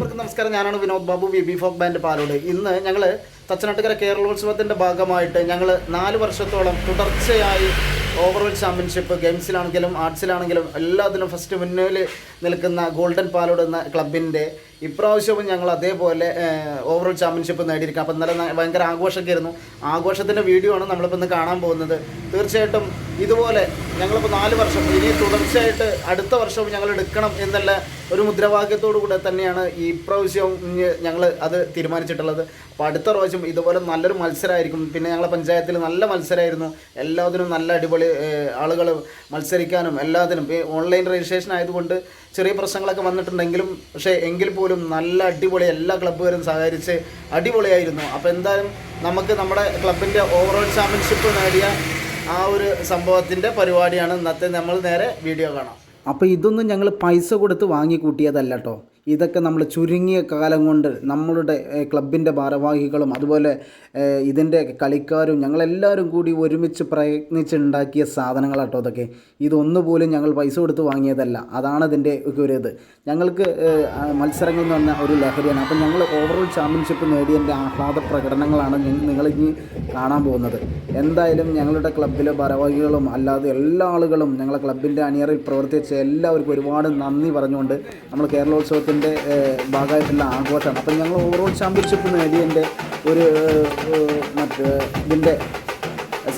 നമസ്കാരം. ഞാനാണ് Vinod Babu V B folk band Palode. ഇന്ന് ഞങ്ങൾ തച്ചനാട്ടുകര കേരളോത്സവത്തിന്റെ ഭാഗമായിട്ട് ഞങ്ങൾ നാല് വർഷത്തോളം തുടർച്ചയായി ഓവറോൾ ചാമ്പ്യൻഷിപ്പ് ഗെയിംസിലാണെങ്കിലും ആർട്സിലാണെങ്കിലും എല്ലാത്തിലും ഫസ്റ്റ് മുന്നിൽ നിൽക്കുന്ന ഗോൾഡൻ പാലോട് എന്ന ക്ലബിന്റെ ഇപ്രാവശ്യവും ഞങ്ങൾ അതേപോലെ ഓവറോൾ ചാമ്പ്യൻഷിപ്പ് നേടിയിരിക്കും അപ്പോൾ ഇന്നലെ ഭയങ്കര ആഘോഷമൊക്കെ ആയിരുന്നു ആഘോഷത്തിന്റെ വീഡിയോ ആണ് നമ്മളിപ്പോൾ ഇന്ന് കാണാൻ പോകുന്നത്. തീർച്ചയായിട്ടും ഇതുപോലെ ഞങ്ങളിപ്പോൾ നാല് വർഷം ഇനി തുടർച്ചയായിട്ട് അടുത്ത വർഷവും ഞങ്ങൾ എടുക്കണം എന്നുള്ള ഒരു മുദ്രാവാക്യത്തോടു കൂടെ തന്നെയാണ് ഈ പ്രാവശ്യവും ഞങ്ങൾ അത് തീരുമാനിച്ചിട്ടുള്ളത്. അപ്പോൾ അടുത്ത പ്രാവശ്യം ഇതുപോലെ നല്ലൊരു മത്സരമായിരിക്കും. പിന്നെ ഞങ്ങളെ പഞ്ചായത്തിൽ നല്ല മത്സരമായിരുന്നു. എല്ലാത്തിനും നല്ല അടിപൊളി ആളുകൾ മത്സരിക്കാനും എല്ലാത്തിനും. ഓൺലൈൻ രജിസ്ട്രേഷൻ ആയതുകൊണ്ട് ചെറിയ പ്രശ്നങ്ങളൊക്കെ വന്നിട്ടുണ്ടെങ്കിലും പക്ഷേ എങ്കിൽ പോലും നല്ല അടിപൊളി എല്ലാ ക്ലബ്ബുകാരും സഹകരിച്ച് അടിപൊളിയായിരുന്നു. അപ്പോൾ എന്തായാലും നമുക്ക് നമ്മുടെ ക്ലബിന്റെ ഓവറോൾ ചാമ്പ്യൻഷിപ്പ് നേടിയ ആ ഒരു സംഭവത്തിന്റെ പരിപാടിയാണ് ഇന്നത്തെ നമ്മൾ നേരെ വീഡിയോ കാണാം. അപ്പോൾ ഇതൊന്നും ഞങ്ങൾ പൈസ കൊടുത്ത് വാങ്ങിക്കൂട്ടിയതല്ല കേട്ടോ ഇതൊക്കെ നമ്മൾ ചുരുങ്ങിയ കാലം കൊണ്ട് നമ്മളുടെ ക്ലബിന്റെ ഭാരവാഹികളും അതുപോലെ ഇതിന്റെ കളിക്കാരും ഞങ്ങളെല്ലാവരും കൂടി ഒരുമിച്ച് പ്രയത്നിച്ചുണ്ടാക്കിയ സാധനങ്ങളാട്ടോ അതൊക്കെ ഇതൊന്നുപോലും ഞങ്ങൾ പൈസ കൊടുത്ത് വാങ്ങിയതല്ല. അതാണ് ഇതിന്റെ ഒക്കെ ഒരു ഇത്. ഞങ്ങൾക്ക് മത്സരങ്ങൾ എന്ന് പറഞ്ഞാൽ ഒരു ലഹരിയാണ്. അപ്പം ഞങ്ങൾ ഓവറോൾ ചാമ്പ്യൻഷിപ്പ് നേടിയതിന്റെ ആഹ്ലാദ പ്രകടനങ്ങളാണ് നിങ്ങൾ ഇനി കാണാൻ പോകുന്നത്. എന്തായാലും ഞങ്ങളുടെ ക്ലബിലെ ഭാരവാഹികളും അല്ലാതെ എല്ലാ ആളുകളും ഞങ്ങളെ ക്ലബിന്റെ അണിയറിൽ പ്രവർത്തിച്ച എല്ലാവർക്കും ഒരുപാട് നന്ദി പറഞ്ഞുകൊണ്ട് നമ്മൾ കേരളോത്സവത്തിന്റെ ഭാഗമായിട്ടുള്ള ആഘോഷമാണ്. അപ്പം ഞങ്ങൾ ഓവറോൾ ചാമ്പ്യൻഷിപ്പ് നേടിയതിന്റെ ഒരു മറ്റ് ഇതിന്റെ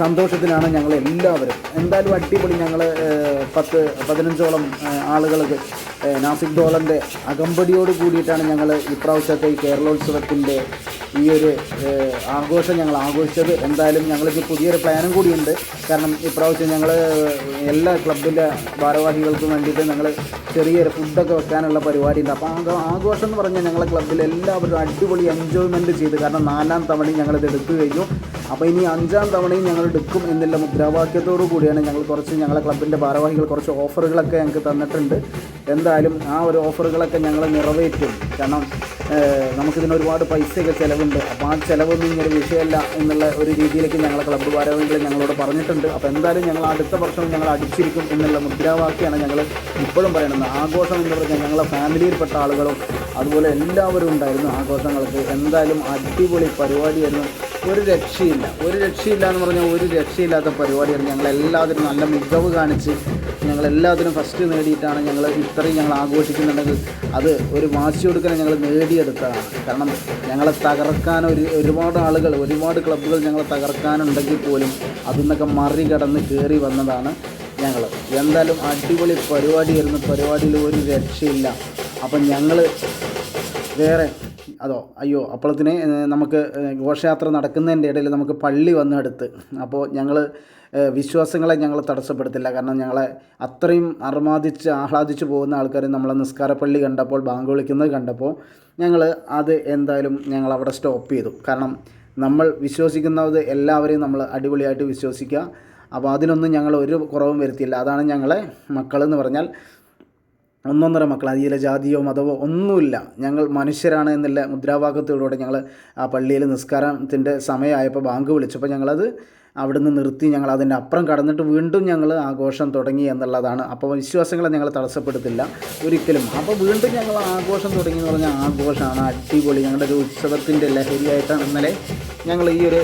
സന്തോഷത്തിലാണ് ഞങ്ങൾ എല്ലാവരും. എന്തായാലും അടിപൊളി ഞങ്ങൾ പത്ത് പതിനഞ്ചോളം ആളുകൾക്ക് നാസിക് ഡോളന്റെ അകമ്പടിയോട് കൂടിയിട്ടാണ് ഞങ്ങൾ ഇപ്രാവശ്യത്തെ കേരളോത്സവത്തിന്റെ ഈ ഒരു ആഘോഷം ഞങ്ങൾ ആഘോഷിച്ചത് എന്തായാലും ഞങ്ങൾക്ക് പുതിയൊരു പ്ലാനും കൂടിയുണ്ട്. കാരണം ഇപ്രാവശ്യം ഞങ്ങൾ എല്ലാ ക്ലബിന്റെ ഭാരവാഹികൾക്കും വേണ്ടിയിട്ട് ഞങ്ങൾ ചെറിയൊരു ഫുഡൊക്കെ വെക്കാനുള്ള പരിപാടി ഉണ്ട് അപ്പോൾ ആഘോഷം എന്ന് പറഞ്ഞാൽ ഞങ്ങളെ ക്ലബ്ബിൽ എല്ലാവരും അടിപൊളി എൻജോയ്മെന്റ് ചെയ്ത്. കാരണം നാലാം തവണയും ഞങ്ങളിത് എടുത്തു കഴിഞ്ഞു. അപ്പോൾ ഇനി അഞ്ചാം തവണയും ഞങ്ങൾ എടുക്കും എന്നുള്ള മുദ്രാവാക്യത്തോടു കൂടിയാണ് ഞങ്ങൾ കുറച്ച് ഞങ്ങളെ ക്ലബിന്റെ ഭാരവാഹികൾ കുറച്ച് ഓഫറുകളൊക്കെ ഞങ്ങൾക്ക് തന്നിട്ടുണ്ട്. എന്തായാലും ആ ഒരു ഓഫറുകളൊക്കെ ഞങ്ങൾ നിറവേറ്റും. കാരണം നമുക്കിതിന് ഒരുപാട് പൈസയൊക്കെ ചിലവുണ്ട്. അപ്പോൾ ആ ചിലവൊന്നും ഇങ്ങനെ വിഷയമല്ല എന്നുള്ള ഒരു രീതിയിലേക്ക് ഞങ്ങളെ ക്ലബ്ബ് ഭാരവാഹികൾ ഞങ്ങളോട് പറഞ്ഞിട്ടുണ്ട്. അപ്പോൾ എന്തായാലും ഞങ്ങൾ അടുത്ത വർഷം ഞങ്ങൾ അടിച്ചിരിക്കും എന്നുള്ള മുദ്രാവാക്യമാണ് ഞങ്ങൾ ഇപ്പോഴും പറയുന്നത്. ആഘോഷം എന്ന് പറഞ്ഞാൽ ഞങ്ങളെ ഫാമിലിയിൽപ്പെട്ട ആളുകളും അതുപോലെ എല്ലാവരും ഉണ്ടായിരുന്നു ആഘോഷങ്ങൾക്ക്. എന്തായാലും അടിപൊളി പരിപാടിയായിരുന്നു. ഒരു രക്ഷയില്ല. ഒരു രക്ഷയില്ല എന്ന് പറഞ്ഞാൽ ഒരു രക്ഷയില്ലാത്ത പരിപാടിയാണ്. ഞങ്ങൾ എല്ലാത്തിനും നല്ല മികവ് കാണിച്ച് ഞങ്ങൾ എല്ലാത്തിനും ഫസ്റ്റ് നേടിയിട്ടാണ് ഞങ്ങൾ ഇത്രയും ഞങ്ങൾ ആഘോഷിക്കുന്നുണ്ടെങ്കിൽ അത് ഒരു വാശി കൊടുക്കാൻ ഞങ്ങൾ നേടിയെടുത്തതാണ്. കാരണം ഞങ്ങളെ തകർക്കാൻ ഒരു ഒരുപാട് ആളുകൾ ഒരുപാട് ക്ലബ്ബുകൾ ഞങ്ങളെ തകർക്കാനുണ്ടെങ്കിൽ പോലും അതിൽ നിന്നൊക്കെ മറികടന്ന് കയറി വന്നതാണ് ഞങ്ങൾ എന്തായാലും അടിപൊളി പരിപാടിയായിരുന്നു. പരിപാടിയിൽ ഒരു രക്ഷയില്ല. അപ്പം ഞങ്ങൾ വേറെ അതോ അയ്യോ അപ്പോഴത്തിന് നമുക്ക് ഘോഷയാത്ര നടക്കുന്നതിന്റെ ഇടയിൽ നമുക്ക് പള്ളി വന്ന് അടുത്ത് അപ്പോൾ ഞങ്ങൾ വിശ്വാസങ്ങളെ ഞങ്ങൾ തടസ്സപ്പെടുത്തില്ല. കാരണം ഞങ്ങളെ അത്രയും അർമാദിച്ച് ആഹ്ലാദിച്ച് പോകുന്ന ആൾക്കാർ നമ്മളെ നിസ്കാരപ്പള്ളി കണ്ടപ്പോൾ ബാങ്ക് വിളിക്കുന്നത് കണ്ടപ്പോൾ ഞങ്ങൾ അത് എന്തായാലും ഞങ്ങൾ അവിടെ സ്റ്റോപ്പ് ചെയ്തു. കാരണം നമ്മൾ വിശ്വസിക്കുന്നത് എല്ലാവരെയും നമ്മൾ അടിപൊളിയായിട്ട് വിശ്വസിക്കുക. അപ്പോൾ അതിനൊന്നും ഞങ്ങൾ ഒരു കുറവും വരുത്തിയില്ല. അതാണ് ഞങ്ങളെ മക്കളെന്ന് പറഞ്ഞാൽ ഒന്നൊന്നര മക്കൾ അതിലെ ജാതിയോ മതമോ ഒന്നുമില്ല. ഞങ്ങൾ മനുഷ്യരാണ് എന്നുള്ള മുദ്രാവാക്യത്തിലൂടെ ഞങ്ങൾ ആ പള്ളിയിൽ നിസ്കാരത്തിന്റെ സമയമായപ്പോൾ ബാങ്ക് വിളിച്ചപ്പോൾ ഞങ്ങളത് അവിടുന്ന് നിർത്തി ഞങ്ങൾ അതിന്റെ അപ്പുറം കടന്നിട്ട് വീണ്ടും ഞങ്ങൾ ആഘോഷം തുടങ്ങി എന്നുള്ളതാണ്. അപ്പോൾ വിശ്വാസങ്ങളെ ഞങ്ങൾ തടസ്സപ്പെടുത്തില്ല ഒരിക്കലും. അപ്പോൾ വീണ്ടും ഞങ്ങൾ ആഘോഷം തുടങ്ങി എന്ന് പറഞ്ഞാൽ ആഘോഷമാണ്. അടിപൊളി. ഞങ്ങളുടെ ഒരു ഉത്സവത്തിന്റെ ലഹരിയായിട്ടാണ് ഇന്നലെ ഞങ്ങൾ ഈ ഒരു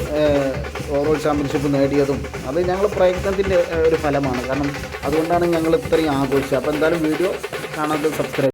ഓവറോൾ ചാമ്പ്യൻഷിപ്പ് നേടിയതും അത് ഞങ്ങൾ പ്രയത്നത്തിന്റെ ഒരു ഫലമാണ്. കാരണം അതുകൊണ്ടാണ് ഞങ്ങൾ ഇത്രയും ആഘോഷിച്ചത്. അപ്പോൾ എന്തായാലും വീഡിയോ കാണാതെ സബ്സ്ക്രൈബ്